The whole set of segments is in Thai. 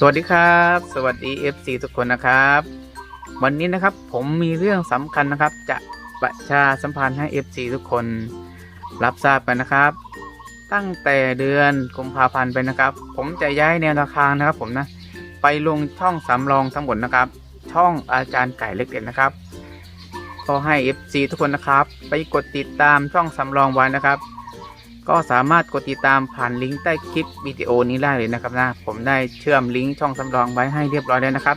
สวัสดีครับ สวัสดี FC ทุกคนนะครับ วันนี้นะครับผมมีเรื่องสำคัญนะครับ จะประชาสัมพันธ์ให้ FC ทุกคนรับทราบกันนะครับ ตั้งแต่เดือนกุมภาพันธ์ไปนะครับ ผมจะย้ายแนวทางนะครับ ผมนะไปลงช่องสำรองทั้งหมดนะครับ ช่องอาจารย์ไก่เล็กเด่นนะครับ ก็ให้ FC ทุกคนนะครับ ไปกดติดตามช่องสำรองไว้นะครับ ก็สามารถกดติดตามผ่านลิงก์ใต้คลิปวิดีโอนี้ได้เลยนะครับนะผมได้เชื่อมลิงก์ช่องสำรองไว้ให้เรียบร้อยแล้วนะครับ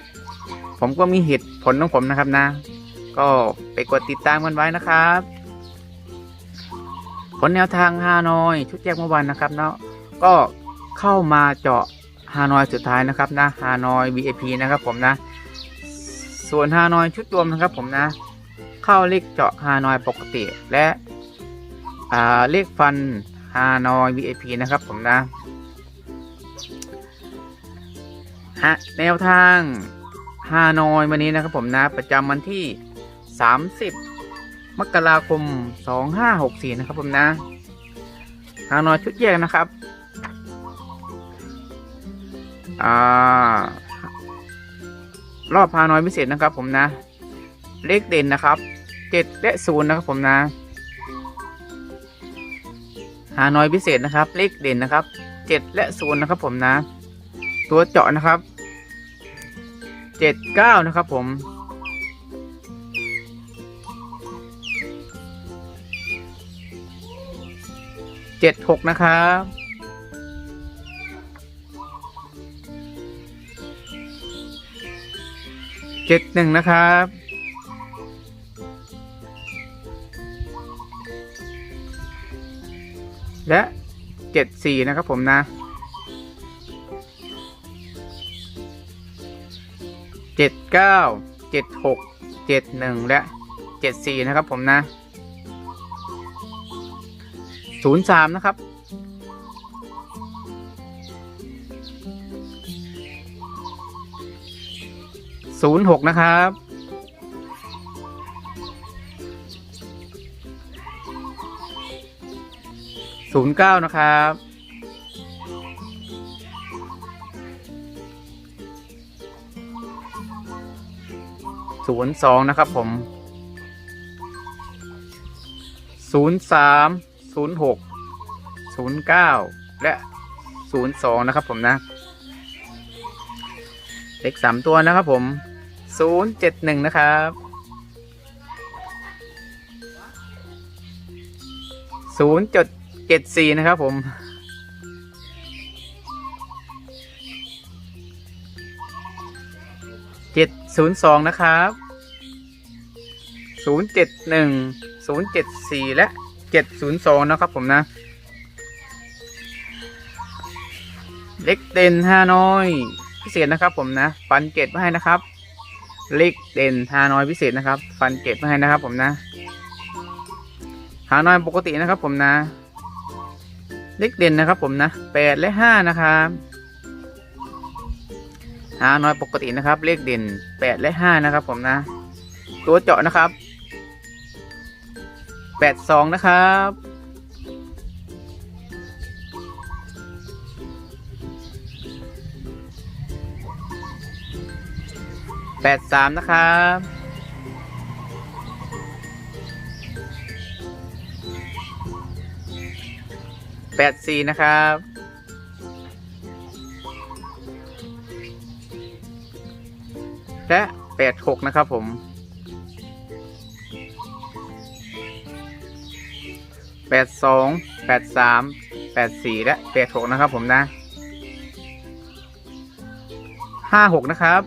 ผมก็มีเหตุผลของผมนะครับนะ ก็ไปกดติดตามกันไว้นะครับ ผลแนวทางฮานอยชุดแยกเมื่อวานนะครับเนาะก็เข้ามาเจาะฮานอยสุดท้ายนะครับนะฮานอย VIP นะครับ ผมนะ ส่วนฮานอยชุดรวมนะครับ ผมนะ เข้าเลขเจาะฮานอยปกติและเลขฟัน ฮานอย VIP นะครับผมนะฮะแนวทางฮานอยวันนี้นะครับผมนะประจำวันที่ 30 มกราคม 2564 นะครับผมนะฮานอยชุดแยกนะครับอ่ารอบฮานอยพิเศษนะครับผมนะ เลขเด่นนะครับ 7 และ 0 นะครับผมนะาน้อยพิเศษนะครับ เลขเด่นนะครับ7และ0นย์นะครับผมนะ ตัวเจาะนะครับ7 9นะครับผม7 6นะครับเจ็ดหนึ่งนะครับ และเจ็ดสี่นะครับผมนะเจ็ดเก้าเจ็ดหกเจ็ดหนึ่งและเจ็ดสี่นะครับผมนะศูนย์สามนะครับศูนย์หกนะครับ ศูนย์เก้านะครับ ศูนย์สองนะครับผม ศูนย์สาม ศูนย์หก ศูนย์เก้า และศูนย์สองนะครับผมนะ เลขสามตัวนะครับผม ศูนย์เจ็ดหนึ่งนะครับศูนย์จุด เจ็ดสี่นะครับผม เจ็ดศูนย์สองนะครับศูนย์เจ็ดหนึ่งศูนย์เจ็ดสี่และเจ็ดศูนย์สองนะครับผมนะ เล็กเด่นฮานอย พิเศษนะครับผมนะ ฟันเกตมาให้นะครับ เล็กเด่นฮานอยพิเศษนะครับ ฟันเกตมาให้นะครับผมนะหาน้อยปกตินะครับผมนะ เลขเด่นนะครับผมนะแปดและห้านะครับหาน้อยปกตินะครับ เลขเด่นแปดและห้านะครับผมนะ ตัวเจาะนะครับแปดสองนะครับแปดสามนะครับ สี่นะครับ และแปดหกนะครับผม แปดสองแปดสามแปดสี่และแปดหกนะครับผมนะห้าหกนะครับ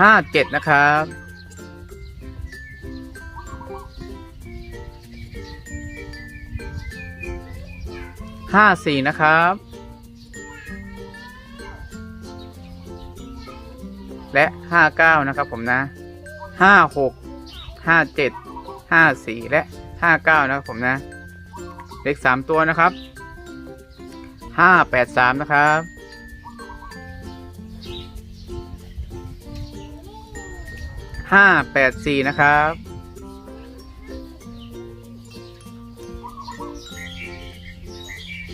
ห้าเจ็ดนะครับ ห้าสี่นะครับ และห้าเก้านะครับผมนะห้าหกห้าเจ็ดห้าสี่และห้าเก้านะครับผมนะ เลขสามตัวนะครับห้าแปดสามนะครับ ห้าแปดสี่นะครับ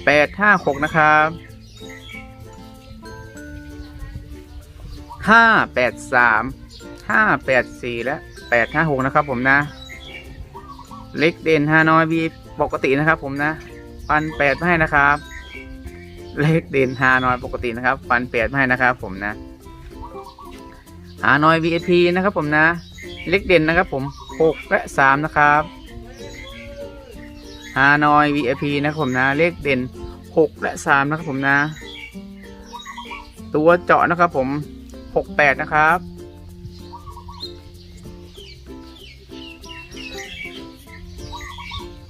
แปดห้าหกนะครับห้าแปดสามห้าแปดสี่และแปดห้าหกนะครับผมนะ เล็กเด่นฮาน้อยบีปกตินะครับผมนะฟันแปดให้นะครับ เล็กเด่นฮาน้อยปกตินะครับ ฟันแปดให้นะครับผมนะ ฮานอย VIP นะครับผมนะ เลขเด่นนะครับผมหกและสามนะครับฮานอย VIP นะครับผมนะ เลขเด่นหกและสามนะครับผมนะ ตัวเจาะนะครับผมหกแปดนะครับ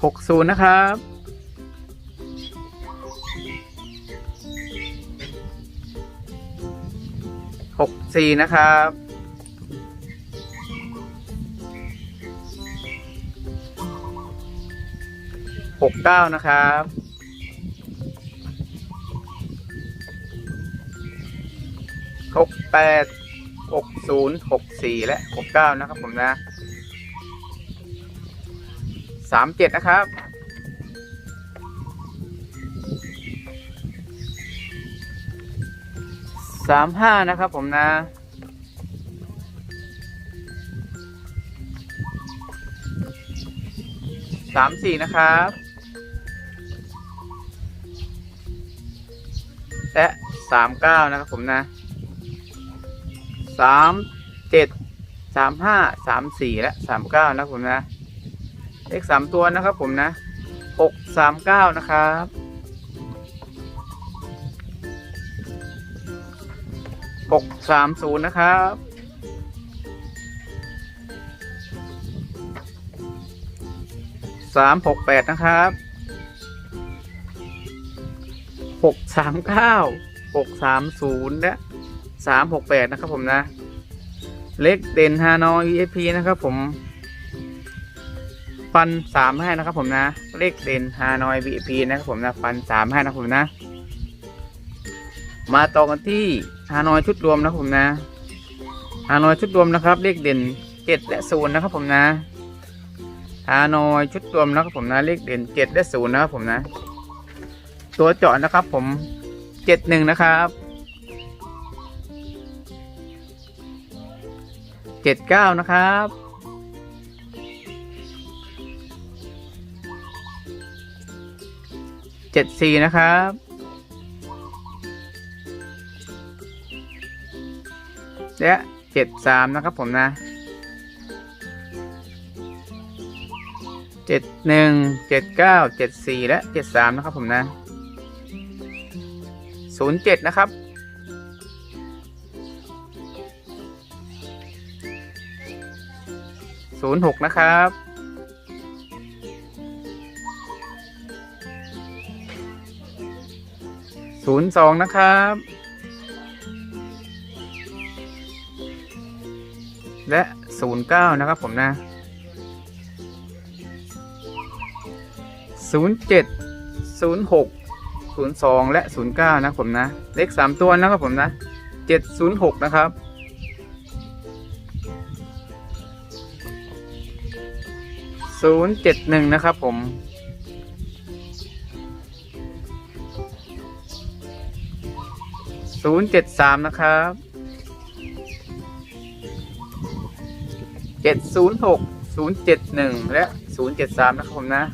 หกศูนย์นะครับหกสี่นะครับ หกเก้านะครับหกแปดหกศูนย์หกสี่และหกเก้านะครับผมนะสามเจ็ดนะครับสามห้านะครับผมนะสามสี่นะครับ และสามเก้านะครับผมนะสามเจ็ดสามห้าสามสี่และสามเก้านะครับผมนะ เลขสามตัวนะครับผมนะหกสามเก้านะครับหกสามศูนย์นะครับสามหกแปดนะครับ หกสามเก้าหกสามศูนย์และสามหกแปดนะครับผมนะ เลขเด่นฮานอย EFP นะครับผมฟันสามให้นะครับผมนะ เลขเด่นฮานอย VIP นะครับผมนะฟันสามให้นะครับผมนะ มาต่อกันที่ฮานอยชุดรวมนะครับผมนะฮานอยชุดรวมนะครับ เลขเด่นเจ็ดและศูนย์นะครับผมนะฮานอยชุดรวมนะครับผมนะเลขเด่นเจ็ดและศูนย์นะครับผมนะ ตัวเจาะนะครับ ผมเจ็ดหนึ่งนะครับเจ็ดเก้านะครับเจ็ดสี่นะครับและเจ็ดสามนะครับผมนะเจ็ดหนึ่งเจ็ดเก้าเจ็ดสี่และเจ็ดสามนะครับผมนะ ศูนย์เจ็ดนะครับ ศูนย์หกนะครับ ศูนย์สองนะครับ และ09นย์เก้านะครับผมนะ07 06 02 และ 09 นะผมนะ เลข 3 ตัวนะครับผมนะ 706 นะครับ 071 นะครับผม073นะครับเจ็ดศูนย์หกศูนย์เจ็ดหนึ่งและศูนย์เจ็ดสามนะครับผมนะ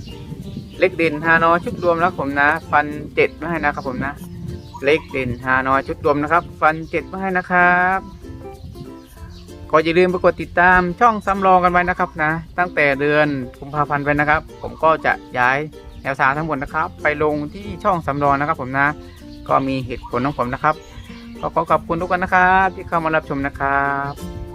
เลขเด่นฮานอชุดรวมแล้วผมนะฟันเจ็ดม่ให้นะครับผมนะ เลขเด่นฮานอชุดรวมนะครับ ฟันเจ็ดม่ให้นะครับก็อย่าลืมไปกดติดตามช่องซ้ำรองกันไว้นะครับนะ ตั้งแต่เดือนกุมภาพันธ์ไปนะครับ ผมก็จะย้ายแนวทางทั้งหมดนะครับ ไปลงที่ช่องสำรองนะครับผมนะ ก็มีเหตุผลของผมนะครับก็ขอขอบคุณทุกคนนะครับที่เข้ามารับชมนะครับ